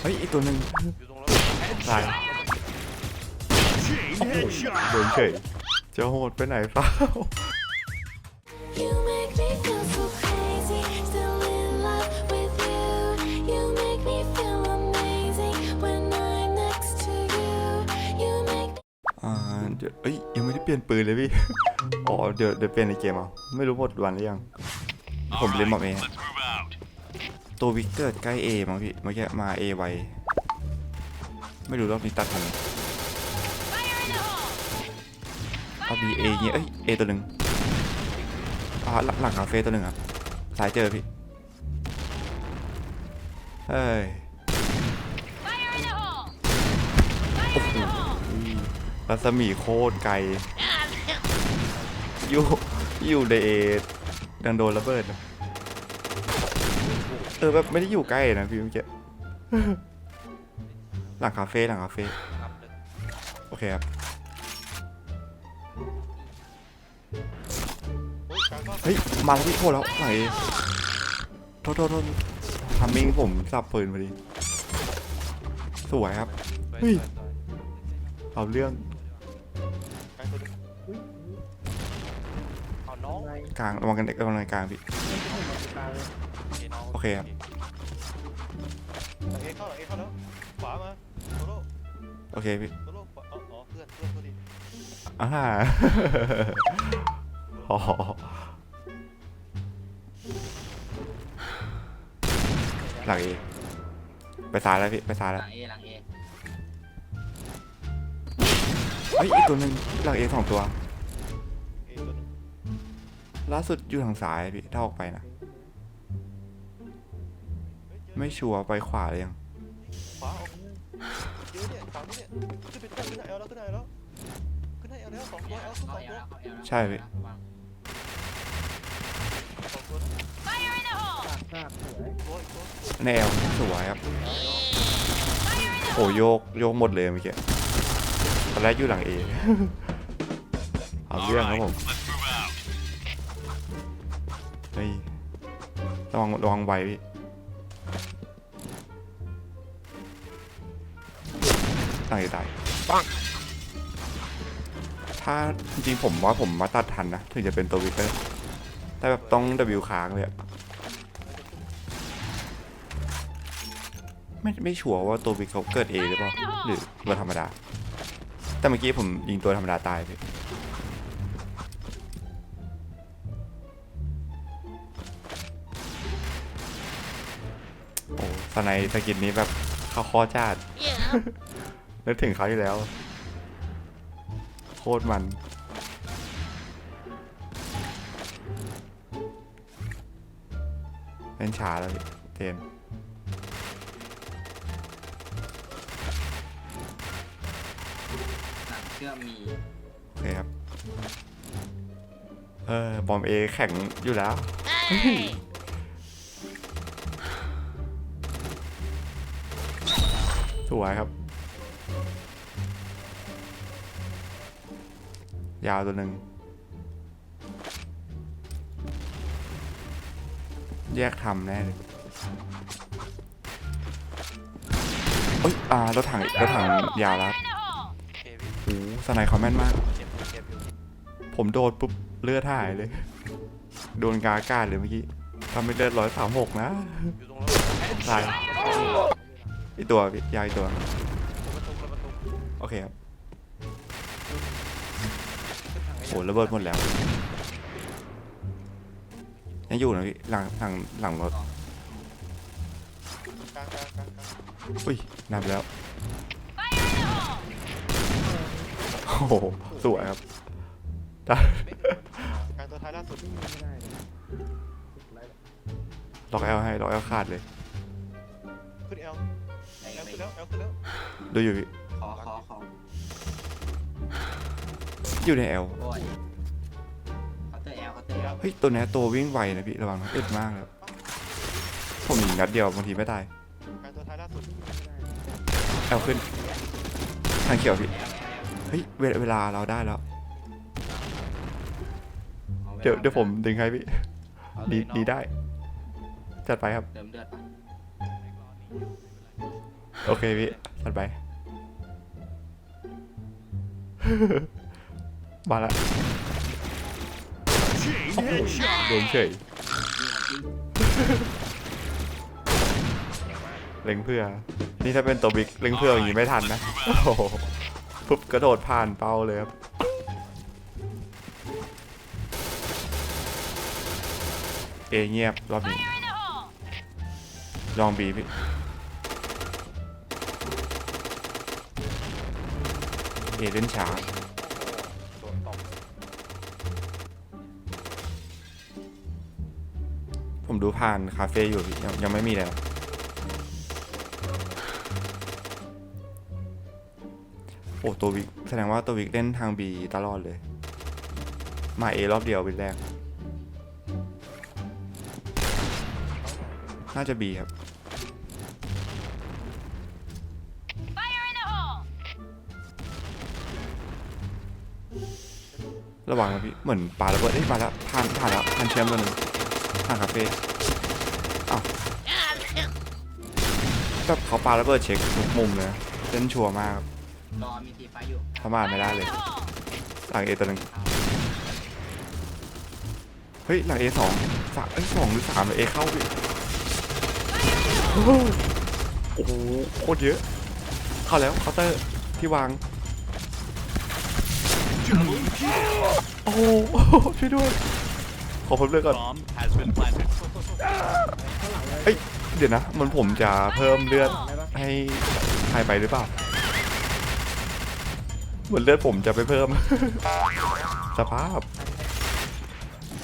เฮ้ยอีกตัวหนึ่งอยู่ตรงแล้วตายโอ้โหโดนเฉยจะโหดไปไหนเปล่า You make me feel so crazy, still in love with you. You make me feel amazing when I'm next to you. You make อ่าเดี๋ยวเอ้ยยังไม่ได้เปลี่ยนปืนเลยพี่ อ๋อ เดี๋ยวเดี๋ยวเปลี่ยนในเกมเอา ไม่รู้หมดวันหรือยัง ผมเล่นหมดเอง ตัววิกเกิดใกล้ A มั้งพี่เมื่อกี้มา A ไวไม่รู้รอบนี้ตัดทันไหมเอา B A เงี้ยเอ้ย A ตัวหนึ่งอ่าหลังหลังคาเฟ่ตัวหนึ่งครับสายเจอพี่เฮ้ยโอ้โหรัศมีโคตรไกลอยู่อยู่ใน A ดันโดนระเบิดนะ เออแบบไม่ได้อยู่ใกล้นะพี่เมื่อกี้ หลังคาเฟ่หลังคาเฟ่ครับเลยโอเคครับเฮ้ยกลางก็เฮ้ย มาแล้วพี่โทษแล้วไหนโทษโทษโทษทำมิงผมสับปืนพอดี สวยครับ เฮ้ย เอาเรื่องกลางตัวนึงเอาน้องกลางระวังกันเด็กระวังกันกลางพี่น้องโอ เคครับหลังเอเข้าหลังเอเข้าแล้วขวามาโซโล่โอเคพี่โซโล่ขวาอ๋ออ๋อเพื่อนเพื่อนตัวดีอ่าอ๋อหลังเอไปซ้ายแล้วพี่ไปซ้ายหแล้วลังเอหลังเอเฮ้ยอีกตัวหนึ่งหลังเอสองตัว เอตัวนึงล่าสุดอยู่ทางซ้ายพี่ถ้าออกไปนะเฮ้ยเจอ ไม่ชัวร์ไปขวาเลยยังขวาออกเจอเนี่ยฝั่งนี้เนี่ยขึ้นไปขึ้นไปเอลแล้วขึ้นได้แล้วขึ้นได้เอลแล้วสองตัวเอลขึ้นสองตัวใช่พี่สองตัวนะตัวอีกตัวแนวสวยครับโอ้โยกโยกหมดเลยเมื่อกี้ตอนแรกอยู่หลังเอ เอาเรื่องครับผมเฮ้ยระวังระวังไว้พี่ ตั้งใจตายปังถ้าจริงๆผมว่าผมมาตัดทันนะ ถึงจะเป็นตัววิกเตอร์แต่แบบต้อง W ค้างเลยอะไม่ไม่ชัวร์ว่าตัววิกเขาเกิดเองหรือเปล่าหรือตัวธรรมดา แต่เมื่อกี้ผมยิงตัวธรรมดาตายไปโไนสกินนี้แบบเขาคอจาดนึกถึงเขาอยู่แล้ว โคตรมันเล่นช้าแล้วพี่เจนหลังเชื่อมมีโอเคครับ เออบอมเอแข็งอยู่แล้ว สวยครับ ยาวตัวหนึ่งแยกทำแน่เลยเอ้ยอ่ารถถังรถถังยาวแล้วโอ้สไนคอมแม่นมาก ผมโดนปุ๊บเลือดหายเลย โดนกาอากาเลยเมื่อกี้ทำให้เลือดร้อยสามหกนะตาย อีกตัวพี่ยาวอีกตัวประตูประตูโอเคครับขึ้นทางไหนโอ้ระเบิดหมดแล้ว ยังอยู่นะพี่หลังหลังหลังรถกลางกลางกลางกลางอุ้ยนับแล้ว โอ้โห สวยครับได้กลางตัวท้ายล่าสุดล็อกแอลให้ล็อกแอลขาดเลย ขึ้นเอล แล้วเอลขึ้นแล้วดูอยู่พี่ขอขอขออยู่ในแอลโอ้ยเคาน์เตอร์แอลเคาน์เตอร์แอลเฮ้ยตัวเนี้ยตัววิ่งไวนะพี่ระวังนะอึดมากครับผมยิงนัดเดียวบางทีไม่ตายกลางตัวท้ายล่าสุดแอลขึ้นทางเขียวพี่แอลแอลแอลเฮ้ยเวลาเวลาเราได้แล้วอาไเดี๋ยวเดี๋ยวผมดึงให้พี่เอาเลยดีเนาะดีได้ จัดไปครับเติมเลือดไป โอเคพี่ถัดไป มาละโอ้โหโดนเฉยเล็งเพื่อ นี่ถ้าเป็นตัวบิ๊กเล็งเพื่ออย่างนี้ไม่ทันนะโอ้โหปุ๊บกระโดดผ่านเป้าเลยครับเอเงียบรอบนี้ลองบีพี่ เอเล่นช้าโดนตบผมดูผ่านคาเฟ่อยู่ยังยังไม่มีแล้ว โอ้ ตัววิก แสดงว่าตัววิกเล่นทางบีตลอดเลย มาเอรอบเดียววิกแรก น่าจะบีครับ ระวังนะพี่ เหมือนปลาระเบิดเอ้ยมาแล้วผ่านผ่านแล้วผ่านเชื่อมตัวหนึ่งผ่านคาเฟ่อ้าวแบบเขาปลาระเบิดเช็คทุกมุมเลยนะเล่นชัวร์มากครับรอมีตีไฟอยู่ประมาทไม่ได้เลย หลังเอตัวหนึ่งเฮ้ย หลังเอสองสามเอ้ยสองหรือสามเอเข้าพี่โอ้โหโคตรเยอะ เข้าแล้วเคาน์เตอร์ที่วางโอ้โหช่วยด้วย ขอผมเลือกก่อน Bomb has been planted. เอ้ยเดี๋ยวนะ มันผมจะเพิ่มเลือดให้ใครไปหรือเปล่า เหมือนเลือดผมจะไปเพิ่ม สภาพ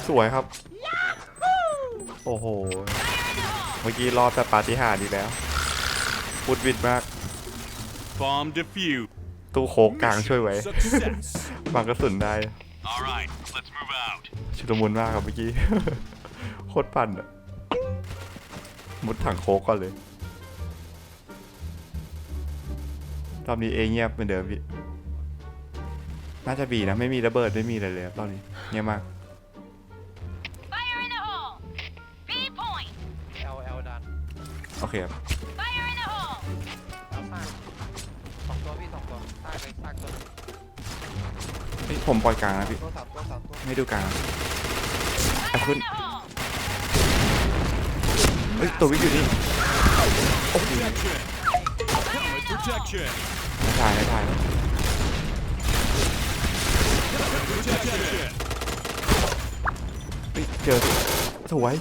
สวยครับ โอ้โห เมื่อกี้รอดแต่ปาฏิหาริย์ดีแล้วพุดวิดมาก Bomb defused. ตู้โคกกลางช่วยไว้ Success. บางกระสุนได้ All right, let's move out. ชุลมุนมากครับเมื่อกี้ โคตรปั่นอะมุดถังโคกก่อนเลย รอบนี้เอเงียบเหมือนเดิมพี่ น่าจะบีนะ ไม่มีระเบิด ไม่มีอะไรเลยครับรอบนี้ เงียบมาก Fire in the hole! B point! เอลเอลดันโอเคครับ Fire in the hole! แล้วซากสองตัวพี่สองตัวซากไปซากตัวหนึ่ง เฮ้ยผมปล่อยกลางนะพี่ ตัวสามตัวสามตัวไม่ดูกลางนะแอบขึ้น In the hole! เฮ้ยตัววิกอยู่นี่ Protection. Helmet protection. ไม่ถ่ายไม่ถ่าย Protection. เฮ้ยเจอสวย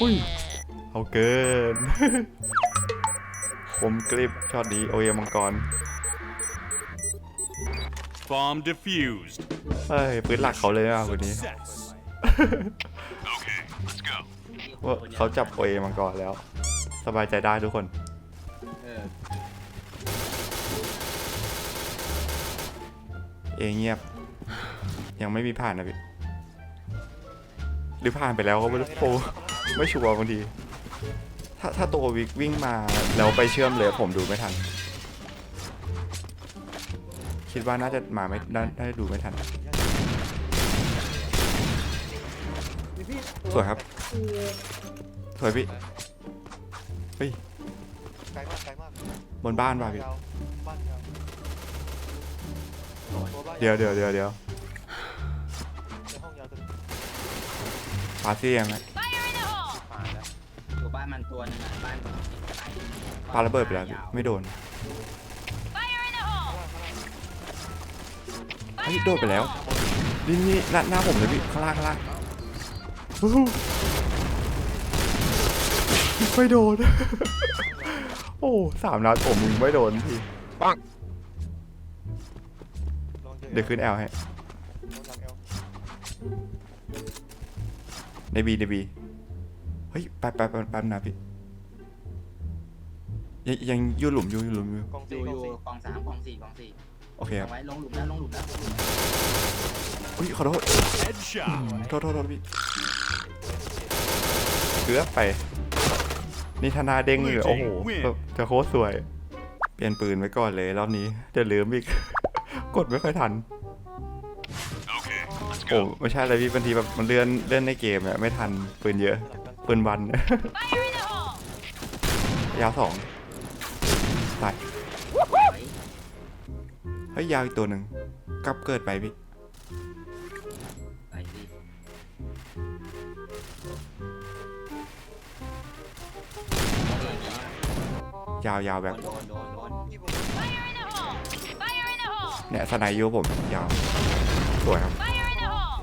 อุ้ยเอาเกินคมกริบช็อตนี้โอเอมังกร Bomb defused. เฮ้ยปืนหลักเขาเลยอะคนนี้ Success. Okay, let's go. ว่าเขาจับโอเอมังกรแล้ว สบายใจได้ทุกคน เออเอเงียบ ยังไม่มีผ่านนะพี่ หรือผ่านไปแล้วก็ไม่รู้โปไม่ชัวร์บางที ถ้าถ้าตัววิกวิ่งมาแล้วไปเชื่อมเลยผมดูไม่ทัน คิดว่าน่าจะมาไม่น่าน่าจะดูไม่ทัน สวยครับ สวยพี่ เฮ้ย ไกลมากไกลมากบนบ้านป่ะพี่ ยาวบ้านยาวตัวบ้านเดี๋ยวเดี๋ยวเดี๋ยวเดี๋ยวในห้องยาวตัวหนึงปาเซี่ยังไง Fire in the hole! ผ่านแล้วอยู่บ้านมันตัวหนึงอะบ้านผมติดไฟปาระเบิดไปแล้วพี่ไม่โดน เฮ้ยโดดไปแล้วนี่นี่หน้าหน้าผมเลยพี่ข้างล่างข้างล่างอู้หูไม่โดน โอ้สามนัดผมยิงไม่โดนพี่ลองจอเดี๋ยวขึ้นแอลให้ลองหลังเอลในบีในบีเฮ้ยแป๊บแป๊บแป๊บแป๊บนะพี่ยังยังอยูหลุมอยูหลุมอยู่กองอสี่ยู่กอองยู่สี่กองสามกองสี่กองสี่ โอเคครับเอาไว้ลงหลุมแล้วลงหลุมแล้วลงหลุมแล้วอุ้ยขอโทษ Headshot. โทษโทษโทษพี่เกือบไป นี่ธนาเด้งอยู่โอ้โหแบบจะโคตรสวย เปลี่ยนปืนไว้ก่อนเลยรอบนี้เดี๋ยวลืมอีก กดไม่ค่อยทัน Okay, let's โอ้ go. ไม่ใช่อะไรพี่บางทีแบบมันเลื่อนเลื่อนในเกมอะไม่ทันปืนเยอะหลังกันปืนวัน Fire in the hole! ยาวสองตายไว้ เฮ้ยยาวอีกตัวหนึ่งกลับเกิดไปพี่ไปสิยาวยาวโดแบบนโดนโดนโดนพี่ผม Fire in the hole! Fire in the hole! เนี่ยสไนยูผมยาวสวยครับ Fire in the hole!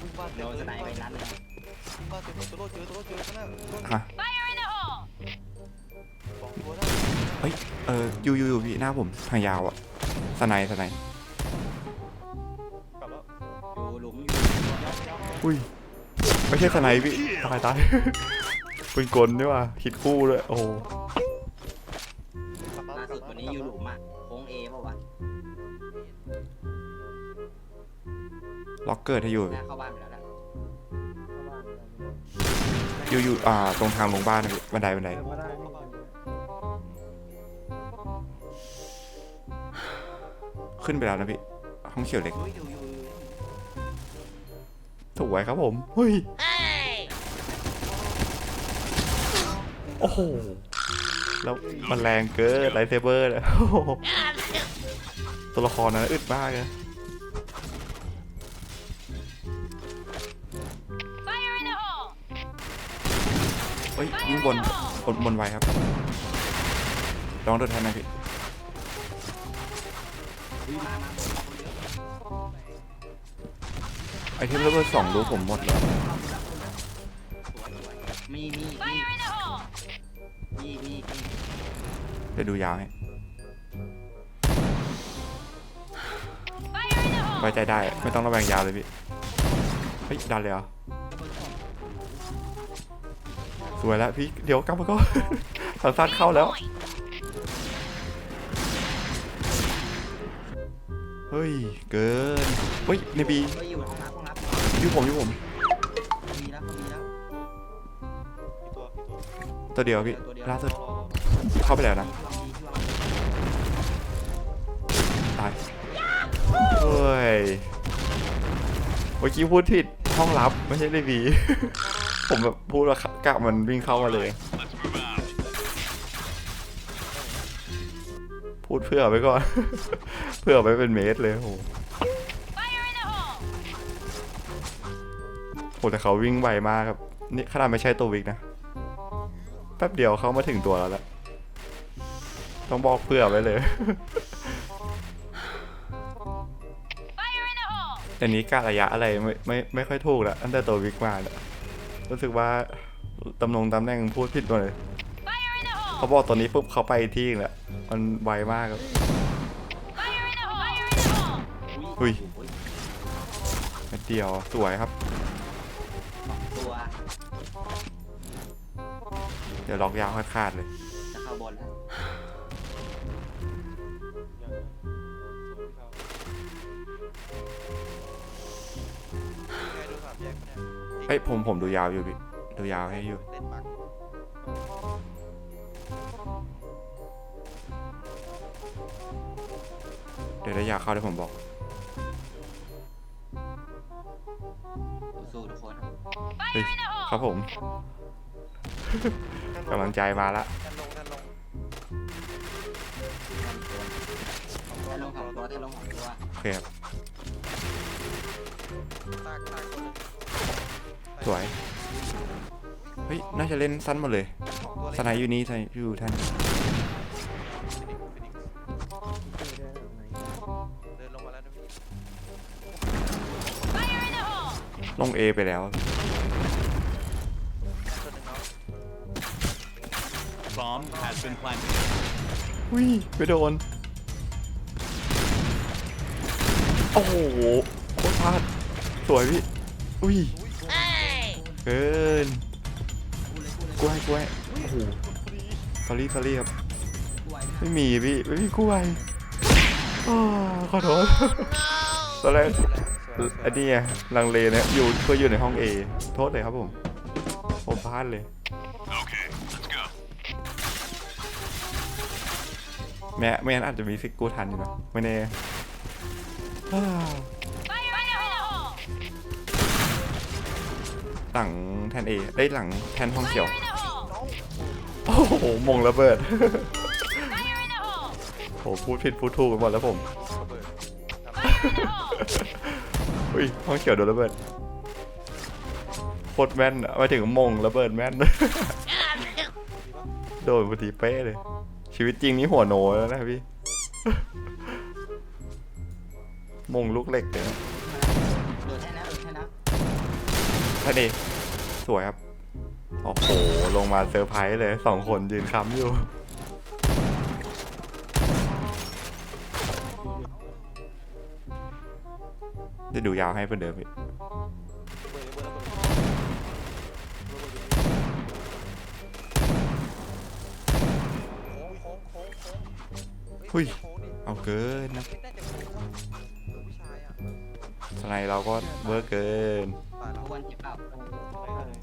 วิ่งบ้านโดเต็มนเลสยไนไปนัดเลยวิ่งบ้านเต็มเลยตัวโลดเจอตัวโลดเจอข้างหน้าฮะ เฮ้ย เออยูยูยูพี่หน้าผมทางยาวอะสไนสไนกลับแล้วอยู่หลุมอยู่อุ้ย ไม่ใช่สไนพี่ ตายตาย เป็นกลนี่ว่ะคิดคู่เลยโอ้โหกลับมาล่ากลัสุบดมาวันนี้อยู่หลุมอะโค้งเอเปล่าวะล็อกเกอร์ให้อยู่หน้าเข้าบ้านไปแล้วนะยูยูอ่า ตรงทางลงบ้านนะพี่บันไดบันได ขึ้นไปแล้วนะพี่ ห้องเขียวเล็กเฮ้ยอยู่อยู่อยู่สวยครับผมเฮ้ยโอ้โหแล้วมันแรงเกินไลท์เซเบอร์เลยโอ้โหตัวละครนั้นอึดมากเลย Fire in the hole! เฮ้ยยิงบนบนบนไวครับลองโดนแทนนะพี่ ไอเทมเลเวลสองรู้ผมหมดแล้วสวยสวยมีมีมี Fire in the hole! มีมีมีเดี๋ยวดูยาวให้ Fire in the hole! ไว้ใจได้ไม่ต้องระแวงยาวเลยพี่ เฮ้ย ดันเลยเหรอ สวยแล้วพี่ เดี๋ยวกลับมาก็ทางสั้นเข้าแล้ว เฮ้ย เกิน เฮ้ยในบีเฮ้ย อยู่ห้องน้ำห้องน้ำอยู่ผมอยู่ผม มีแล้วมีแล้วพี่ตัวพี่ตัวตัวเดียวพี่ตัวเดียวล่าสุดรอรอเข้าไปแล้วนะที่วางดีที่วางตายเฮ้ยเมื่อกี้พูดผิดห้องลับไม่ใช่ในบี ผมแบบพูดว่ากะมันวิ่งเข้ามาเลย Let's move out. พูดเพื่อไว้ก่อน เพื่อไว้เป็นเมตรเลยโอ้โห แต่เขาวิ่งไวมากครับ นี่ขนาดไม่ใช่ตัววิกนะ แป๊บเดียวเขามาถึงตัวแล้วละต้องบอกเพื่อไว้เลยแต่นี้กะระยะอะไรไม่ไม่ไม่ค่อยถูกแล้วตั้งแต่ตัววิกมาเนี่ยรู้สึกว่าตำหน่งตำแหน่งพูดผิดหมดเลยเขาบอกตัวนี้ปุ๊บเขาไปที่หนึ่งแล้วมันไวมากครับอุ้ยเดียวสวยครับ เดี๋ยวล็อกยาวขาดๆเลย จะเข้าบนแล้วยังไงดูสามแยกเนี่ยเฮ้ยผมผมดูยาวอยู่พี่ดูยาวให้อยู่ เล่นปักเดี๋ยวระยะเข้าได้ผมบอก สู้ๆทุกคน เฮ้ย Fire in the ครับ hole! ผม กำลังใจมาละแทนลงแทนลงแทนลงของตัวแทนลงของตัวโอเคครับตากตากตัวหนึงสวยเฮ้ยน่าจะเล่นสั้นหมดเลยสองตัวสไนด์อยู่นี่สไนด์อยู่ท่านเดินลงมาแล้วนะพี่ ลง A ไปแล้ว Bomb has been planted. อุ้ยไปโดน โอ้โหโคตรพลาด สวยพี่ อุ้ย Hey! เกินกล้วยกล้วยโอ้โหสอรี่สอรี่ครับ ไม่มีพี่ ไม่มีกล้วยอ้าวขอโทษตอนแรกอันนี้ไงลังเลเนี่ยอยู่เพื่ออยู่ในห้อง A โทษเลยครับผม ผมพลาดเลย แม้ไม่งั้นอาจจะมีฟิกกูทันอยู่นะไม่แน่อ้าว Fire in the hole! หลังแทน A ได้หลังแทนห้องเขียว โอ้โห มงระเบิดโอ้พูดผิดพูดถูกกันหมดแล้วผมอุ้ยห้องเขียวโดนระเบิดโคตรแม่นไปถึงมงระเบิดแม่น โดนพอดีเป๊ะเลย ชีวิตจริงนี่หัวโนแล้วนะพี่ มงลูกเหล็กเลยนะโดดแค่นั้นโดดแค่นั้นท่านเองสวยครับ โอ้โห ลงมาเซอร์ไพรส์เลยสองคนยืนค้ำอยู่ จะดูยาวให้เพื่อนเดิมพี่ ย เอาเกินนะเล่นายอะสไนเราก็เวอร์เกินตายแล้วเอาวันเจ็บเปล่าไม่เลย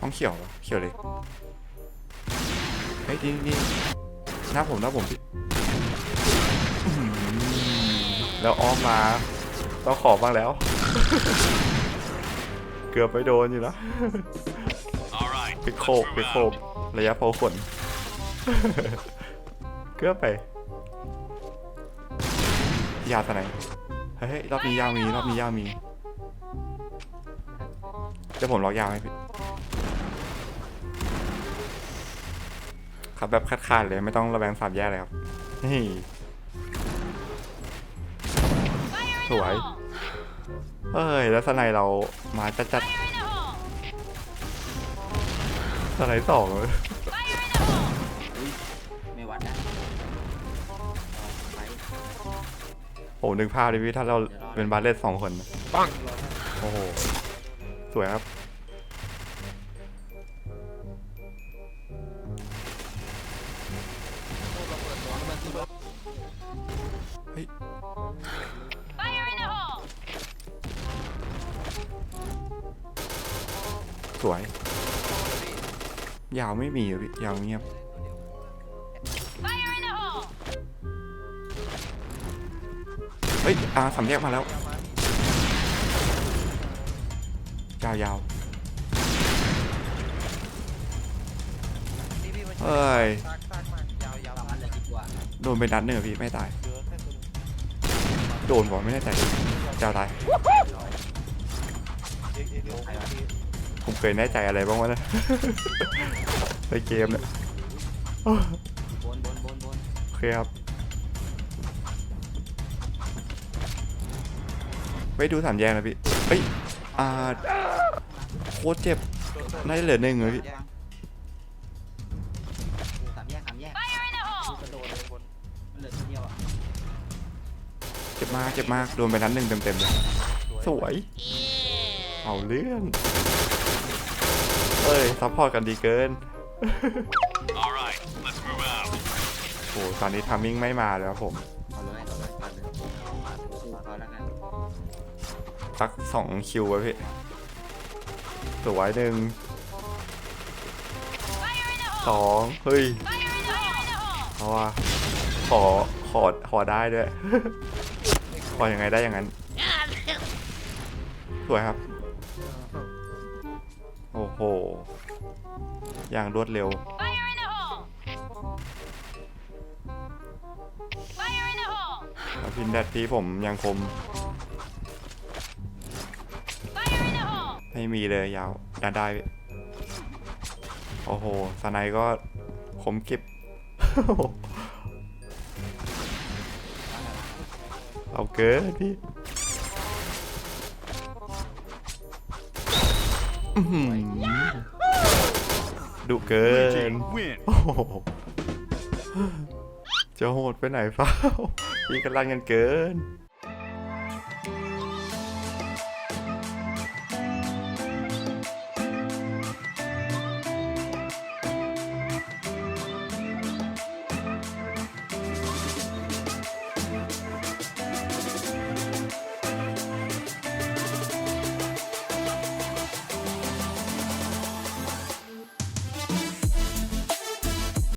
ห้องเขียวเขียวเลยเฮ้ยนี่นี่หน้าผมหน้าผมพี่แล้วอ้อมมาต้องขอบ้างแล้ว เกือบไปโดนอยู่แล้ว ไปโคกไปโคกระยะเผาขนเกือบไป ยาวเท่าไหน เฮ้ยรอบนี้ยาวมีรอบนี้ยาวมีเดี๋ยวผมล็อกยาวให้พี่ครับแบบคัดคานเลยไม่ต้องระแวงสามแยกเลยครับนี่ Fire in the Ủa ấy? hole! เอ้ย แล้วสไนเรามาจัดจัด สไนสองเลย Fire in the hole! ไม่วัดนะเอาไปโอ้นึกภาพดิพี่ถ้าเราเป็นบาเลตสองคน ปัง โอ้โห สวยครับ ไม่มีอะพี่ยาวเงียบเฮ้ยอาสามแยกมาแล้วยาวยาวเฮ้ยโดนไปนัดหนึ่งพี่ไม่ตาย โดนก่อนไม่ได้ใจจ้าตายผมเคยแน่ใจอะไรบ้างวะนะ ในเกมเนี่ยบนบนบนบนโอเคครับไม่ดูสามแยกนะพี่เฮ้ยอ่าโคตรเจ็บน่าจะเหลือหนึ่งเลยพี่สามแยกสามแยก Fire in the hole! กระโดดเลยบนมันเหลือตัวเดียวอะเจ็บมากเจ็บมากโดนไปนัดหนึ่งเต็มๆเลยสวยเอาเรื่องเฮ้ยซัพพอร์ตกันดีเกิน All right. Let's move out. โอ้ตอนนี้ทามมิ่งไม่มาแล้วครับผม เอาเลยเอาเลยเอาเลยสู้เขาแล้วกันสักสองคิวไว้พี่สวยหนึ่งสองเฮ้ยเพราะว่าขอขอขอได้ด้วย ขอยังไงได้อย่างนั้น สวยครับ โอ้โห อย่างรวดเร็ว Fire in the hole! Fire in the hole! แล้วพินแดดที่ผมยังคม Fire in the hole! ไม่มีเลยยาวดันได้พี่โอ้โหสไนก็คมกริบเอาเกินพี่อื้อหือ ดุเกิน Team win. โอ้โหจะโหดไปไหนเปล่าพี่กำลังกันเกิน